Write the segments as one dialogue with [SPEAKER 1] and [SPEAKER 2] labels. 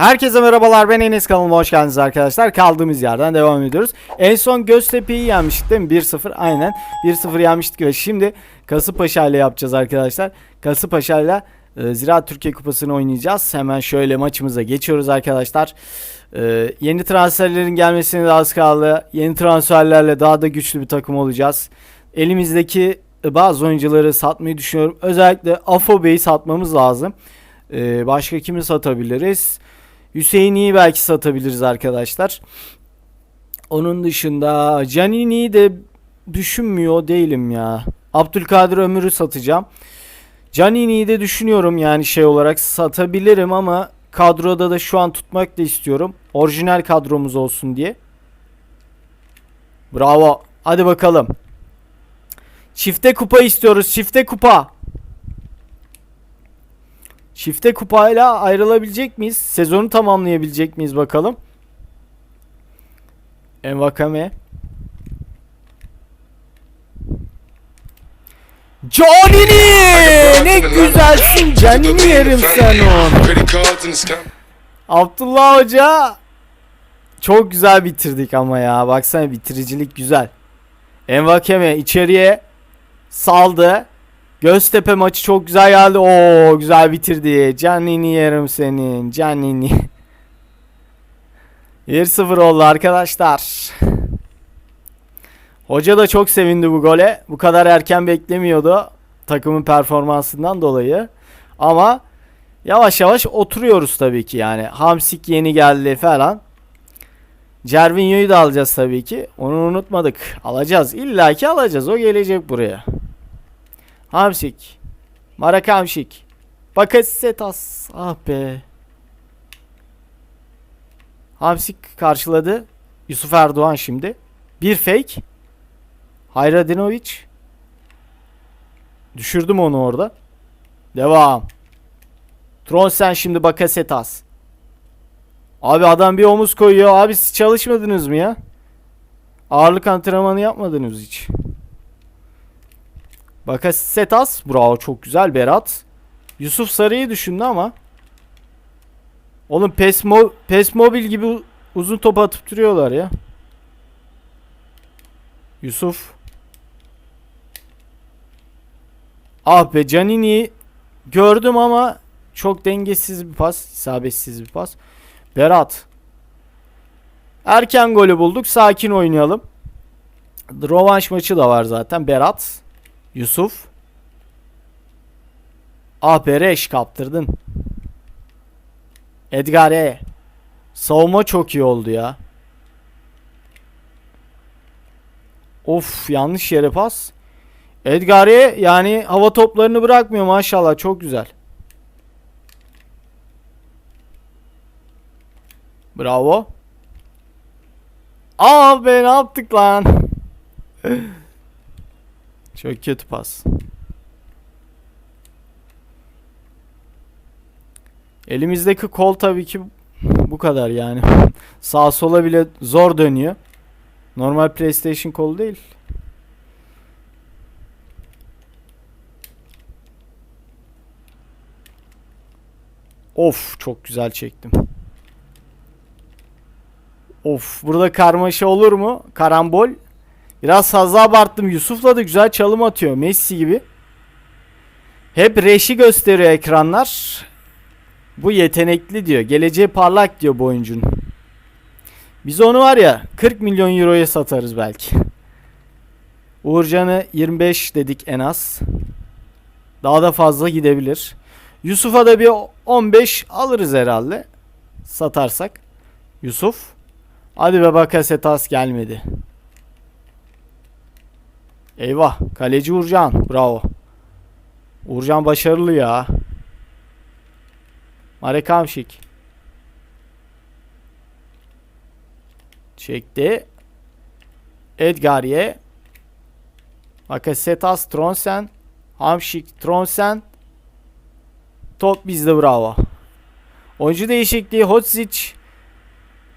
[SPEAKER 1] Herkese merhabalar ben Enes kanalıma hoş geldiniz arkadaşlar. Kaldığımız yerden devam ediyoruz. En son Göztepe'yi yenmiştik değil mi? 1-0 aynen 1-0 yenmiştik ve şimdi Kasımpaşa ile yapacağız arkadaşlar. Kasımpaşa ile e, Ziraat Türkiye Kupası'nı oynayacağız. Hemen şöyle maçımıza geçiyoruz arkadaşlar. E, yeni transferlerin gelmesine de az kaldı. Yeni transferlerle daha da güçlü bir takım olacağız. Elimizdeki bazı oyuncuları satmayı düşünüyorum. Özellikle Afobe'yi satmamız lazım. E, başka kimi satabiliriz? Hüseyin'i belki satabiliriz arkadaşlar. Onun dışında Canini'yi de düşünmüyor değilim ya. Abdülkadir Ömür'ü satacağım. Canini'yi de düşünüyorum yani şey olarak satabilirim ama kadroda da şu an tutmak da istiyorum. Orijinal kadromuz olsun diye. Bravo. Hadi bakalım. Çifte kupa istiyoruz. Çifte kupa. Çifte kupayla ayrılabilecek miyiz? Sezonu tamamlayabilecek miyiz bakalım. Envakame. Canini! Ne güzelsin Canini yerim sen on.
[SPEAKER 2] Credit cards in the scam.
[SPEAKER 1] Abdullah Hoca çok güzel bitirdik ama ya. Baksana bitiricilik güzel. Envakeme içeriye saldı. Göztepe maçı çok güzel geldi. Oo güzel bitirdi. Canini yerim senin. Canini. 1-0 oldu arkadaşlar. Hoca da çok sevindi bu gole. Bu kadar erken beklemiyordu. Takımın performansından dolayı. Ama yavaş yavaş oturuyoruz tabii ki yani. Hamsik yeni geldi falan. Cervinho'yu da alacağız tabii ki. Onu unutmadık. Alacağız. İlla ki alacağız. O gelecek buraya. Hamsik. Marak Hamsik. Bakasetas. Ah be. Hamsik karşıladı. Yusuf Erdoğan şimdi. Bir fake. Hayradinovic. Düşürdüm onu orada. Devam. Tronsen şimdi Bakasetas. Abi adam bir omuz koyuyor. Abi siz çalışmadınız mı ya? Ağırlık antrenmanı yapmadınız hiç. Bakasetas. Bravo çok güzel Berat. Yusuf Sarı'yı düşündü ama. Oğlum PES, Mo PES Mobil gibi uzun top atıp duruyorlar ya. Yusuf. Ah be Canini'yi gördüm ama çok dengesiz bir pas. isabetsiz bir pas. Berat. Erken golü bulduk. Sakin oynayalım. Rovanş maçı da var zaten. Berat. Yusuf. Ah Bereş kaptırdın. Edgare. Savunma çok iyi oldu ya. Of yanlış yere pas. Edgare yani hava toplarını bırakmıyor maşallah çok güzel. Bravo. Aa be ne yaptık lan? Çok kötü pas. Elimizdeki kol tabii ki bu kadar yani. Sağ sola bile zor dönüyor. Normal PlayStation kolu değil. Of çok güzel çektim. Of burada karmaşa olur mu? Karambol. Biraz fazla abarttım. Yusuf'la da güzel çalım atıyor. Messi gibi. Hep reşi gösteriyor ekranlar. Bu yetenekli diyor. Geleceği parlak diyor bu oyuncunun. Biz onu var ya 40 milyon euroya satarız belki. Uğurcan'ı 25 dedik en az. Daha da fazla gidebilir. Yusuf'a da bir 15 alırız herhalde. Satarsak. Yusuf. Hadi be Bakasetas gelmedi. Eyvah. Kaleci Uğurcan. Bravo. Uğurcan başarılı ya. Marek Hamşik. Çekti. Edgarye. Bakasetas, Tronsen. Hamşik, Tronsen. Top bizde bravo. Oyuncu değişikliği Hodzic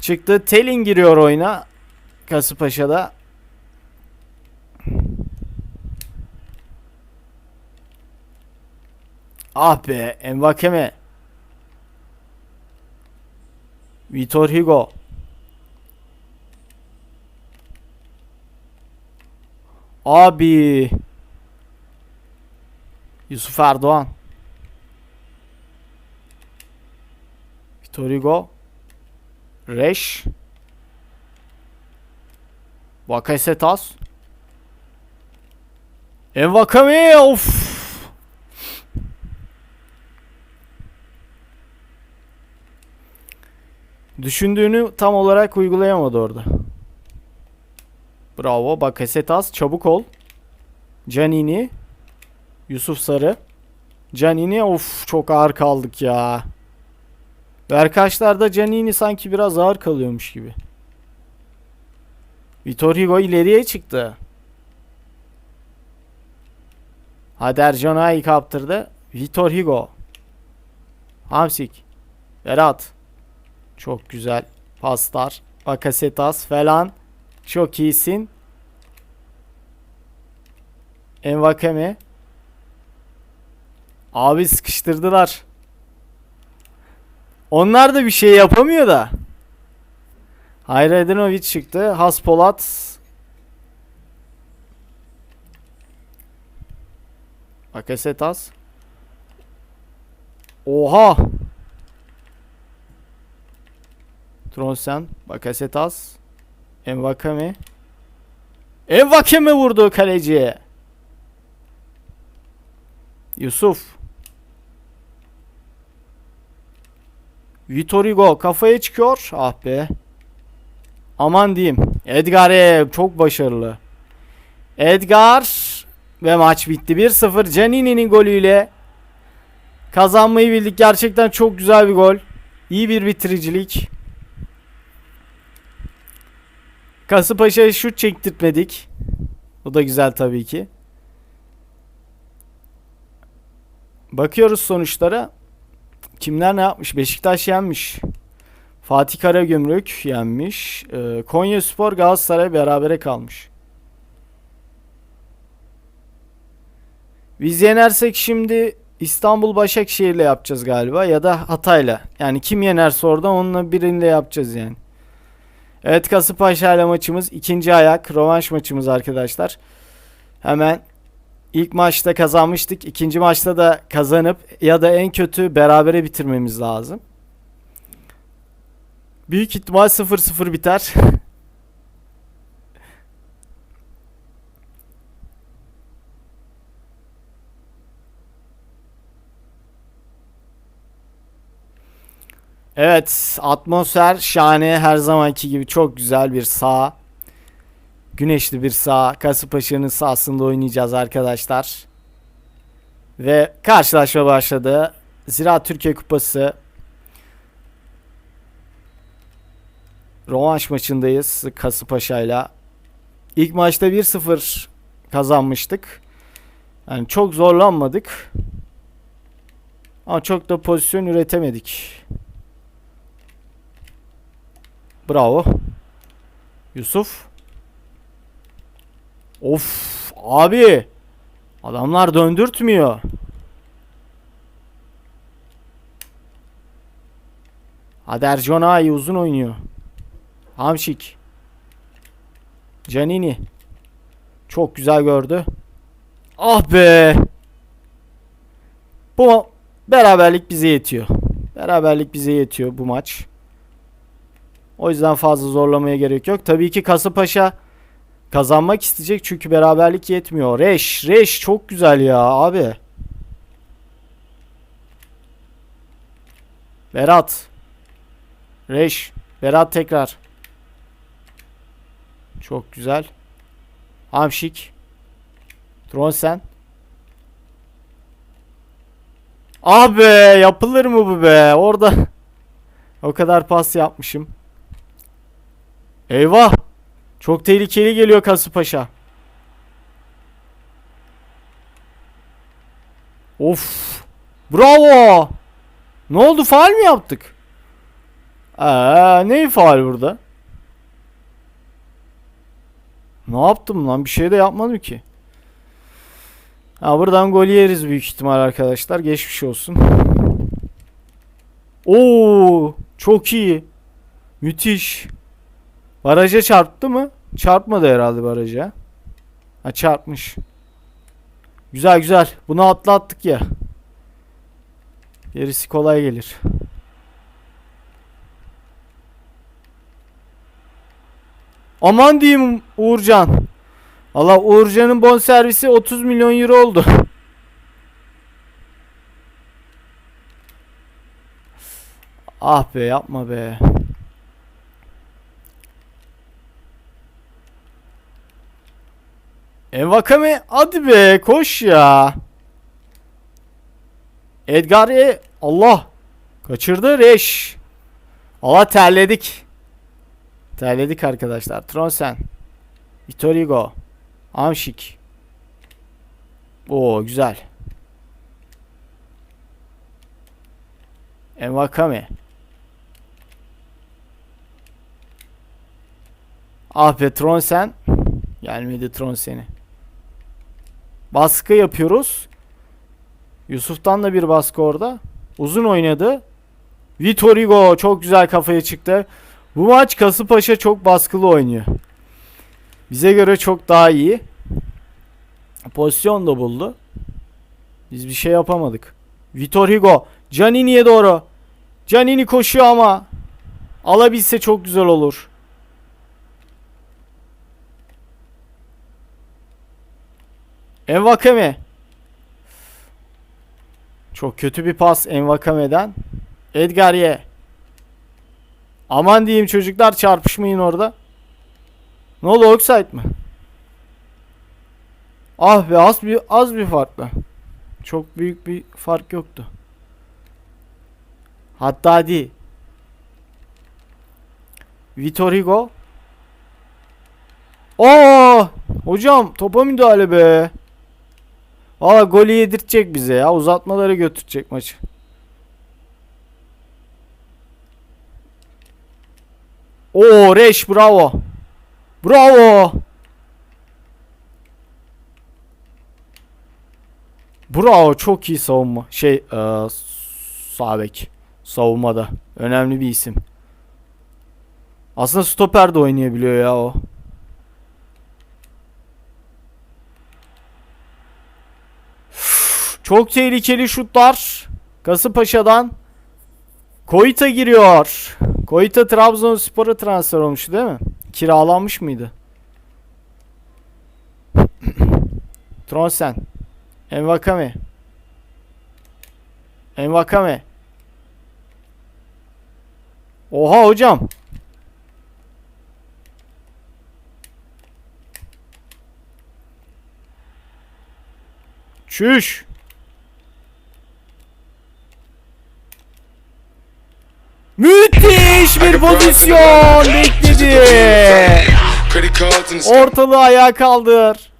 [SPEAKER 1] çıktı. Telin giriyor oyuna. Kasımpaşa'da. Ah be Envakeme. Vitor Hugo. Abi. Yusuf Erdoğan. Vitor Hugo. Reş. Bakasetas. Envakame of. Düşündüğünü tam olarak uygulayamadı orada. Bravo. Bakasetas çabuk ol. Canini. Yusuf Sarı. Canini of çok ağır kaldık ya. Berkaçlarda Canini sanki biraz ağır kalıyormuş gibi. Vitor Hugo ileriye çıktı. Hadi Ercana'yı kaptırdı. Vitor Hugo. Hamsik. Berat. Çok güzel paslar. Bakasetas falan. Çok iyisin. Envakame. Abi sıkıştırdılar. Onlar da bir şey yapamıyor da. Hayredinovic çıktı. Haspolat. Bakasetas. Oha. Tronsen. Bakasetas. Envakame. Envakame vurdu kaleciye. Yusuf. Vitor Hugo kafaya çıkıyor. Ah be. Aman diyeyim. Edgar çok başarılı. Edgar ve maç bitti. 1-0 Canini'nin golüyle kazanmayı bildik. Gerçekten çok güzel bir gol. İyi bir bitiricilik. Kasımpaşa'ya şut çektirtmedik. Bu da güzel tabii ki. Bakıyoruz sonuçlara. Kimler ne yapmış? Beşiktaş yenmiş. Fatih Karagümrük yenmiş. Ee, Konya Spor Galatasaray berabere kalmış. Biz yenersek şimdi İstanbul Başakşehir'le yapacağız galiba ya da Hatay'la. Yani kim yenerse orada onunla biriyle yapacağız yani. Evet Kasımpaşa ile maçımız ikinci ayak rövanş maçımız arkadaşlar. Hemen ilk maçta kazanmıştık. İkinci maçta da kazanıp ya da en kötü berabere bitirmemiz lazım. Büyük ihtimal 0-0 biter. Evet, atmosfer şahane her zamanki gibi çok güzel bir saha. Güneşli bir saha. Kasımpaşa'nın sahasında oynayacağız arkadaşlar. Ve karşılaşma başladı. Zira Türkiye Kupası Rövanş maçındayız Kasımpaşa'yla. İlk maçta 1-0 kazanmıştık. Yani çok zorlanmadık. Ama çok da pozisyon üretemedik. Bravo. Yusuf. Of abi. Adamlar döndürtmüyor. Hadi Ercan Ay uzun oynuyor. Hamşik. Canini. Çok güzel gördü. Ah be. Bu beraberlik bize yetiyor. Beraberlik bize yetiyor bu maç. O yüzden fazla zorlamaya gerek yok. Tabii ki Kasımpaşa kazanmak isteyecek çünkü beraberlik yetmiyor. Reş, Reş çok güzel ya abi. Berat. Reş. Berat tekrar. Çok güzel. Hamşik. Tronsen. Ah be yapılır mı bu be? Orada o kadar pas yapmışım. Eyvah. Çok tehlikeli geliyor Kasımpaşa. Of. Bravo. Ne oldu? Faal mi yaptık? Aa, ne faal burada? Ne yaptım lan? Bir şey de yapmadım ki. Ha buradan gol yeriz büyük ihtimal arkadaşlar. Geçmiş olsun. Oo, çok iyi. Müthiş. Baraja çarptı mı? Çarpmadı herhalde baraja. Ha çarpmış. Güzel güzel. Bunu atlattık ya. Gerisi kolay gelir. Aman diyeyim Uğurcan. Allah Uğurcan'ın bonservisi 30 milyon euro oldu. ah be yapma be. Envakame hadi be koş ya. Edgar E Allah kaçırdı Reş. Allah terledik. Terledik arkadaşlar. Tronsen. Vitorigo. Amşik. Oo güzel. Envakame. Ah be Tronsen. Gelmedi Tronsen'i. Baskı yapıyoruz. Yusuf'tan da bir baskı orada. Uzun oynadı. Vitorigo çok güzel kafaya çıktı. Bu maç Kasımpaşa çok baskılı oynuyor. Bize göre çok daha iyi. Pozisyon da buldu. Biz bir şey yapamadık. Vitor Hugo. Canini'ye doğru. Canini koşuyor ama. Alabilse çok güzel olur. Envakame. Çok kötü bir pas Envakame'den. Edgar'ye. Aman diyeyim çocuklar çarpışmayın orada. Ne oldu offside mi? Ah be az bir az bir farkla. Çok büyük bir fark yoktu. Hatta değil. Vitor Hugo. Oo! Hocam topa müdahale be. Valla golü yedirtecek bize ya. Uzatmaları götürecek maçı. Oo Reş bravo. Bravo. Bravo çok iyi savunma. Şey e, sağ bek. Savunmada. Önemli bir isim. Aslında stoper de oynayabiliyor ya o. Çok tehlikeli şutlar. Kasımpaşa'dan. Koita giriyor. Koita Trabzonspor'a transfer olmuş değil mi? Kiralanmış mıydı? Tronsen. Envakame. Envakame. Oha hocam. Çüş. Müthiş bir pozisyon bekledi. Ortalığı ayağa kaldır.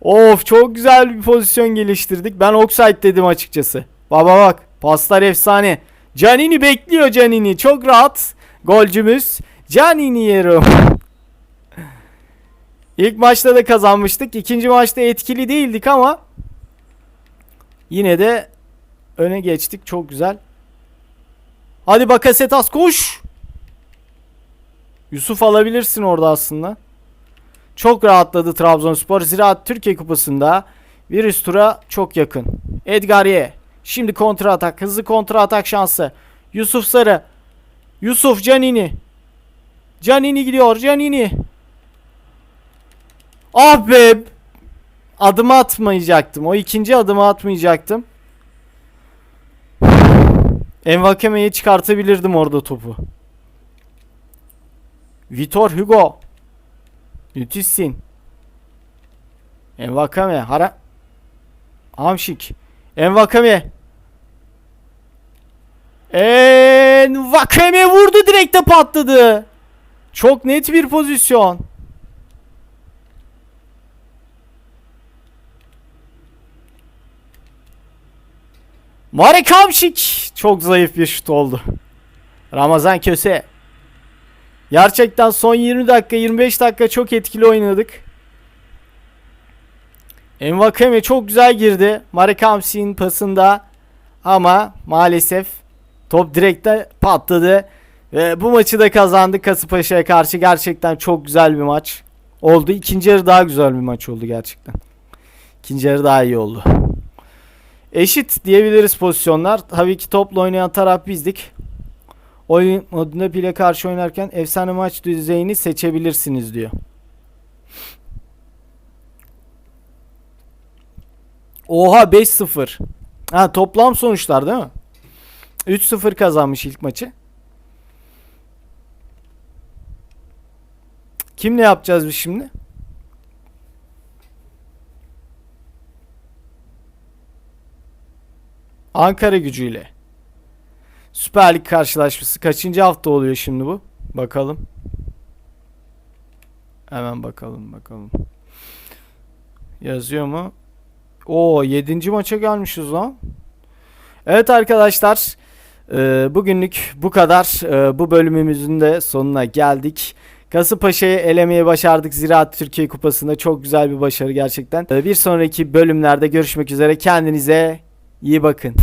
[SPEAKER 1] Of çok güzel bir pozisyon geliştirdik. Ben offside dedim açıkçası. Baba bak paslar efsane. Canini bekliyor Canini. Çok rahat. Golcümüz. Canini yerim. İlk maçta da kazanmıştık. İkinci maçta etkili değildik ama yine de öne geçtik. Çok güzel. Hadi Bakasetas koş. Yusuf alabilirsin orada aslında. Çok rahatladı Trabzonspor. Ziraat Türkiye Kupası'nda bir üst tura çok yakın. Edgarye. Şimdi kontra atak. Hızlı kontra atak şansı. Yusuf Sarı. Yusuf Canini. Canini gidiyor. Canini. Ah be. Adımı atmayacaktım. O ikinci adımı atmayacaktım. Envakeme'yi çıkartabilirdim orada topu. Vitor Hugo. Müthişsin. Envakame. Hara. Hamşik. Envakame. Envakame vurdu direkte patladı. Çok net bir pozisyon. Marek Hamşik. Çok zayıf bir şut oldu. Ramazan Köse. Gerçekten son 20 dakika 25 dakika çok etkili oynadık. Envakame çok güzel girdi. Marek Hamşik'in pasında ama maalesef Top direkte patladı. Ve bu maçı da kazandık Kasımpaşa'ya karşı. Gerçekten çok güzel bir maç oldu. İkinci yarı daha güzel bir maç oldu gerçekten. İkinci yarı daha iyi oldu. Eşit diyebiliriz pozisyonlar. Tabii ki topla oynayan taraf bizdik. Oyun modunda bile karşı oynarken efsane maç düzeyini seçebilirsiniz diyor. Oha 5-0. Ha toplam sonuçlar değil mi? 3-0 kazanmış ilk maçı. Kimle yapacağız biz şimdi? Ankara gücüyle. Süper Lig karşılaşması kaçıncı hafta oluyor şimdi bu? Bakalım. Hemen bakalım bakalım. Yazıyor mu? Oo 7. maça gelmişiz lan. Evet arkadaşlar. e, bugünlük bu kadar. E, bu bölümümüzün de sonuna geldik. Kasımpaşa'yı elemeye başardık Ziraat Türkiye Kupası'nda. Çok güzel bir başarı gerçekten. E, bir sonraki bölümlerde görüşmek üzere. Kendinize iyi bakın.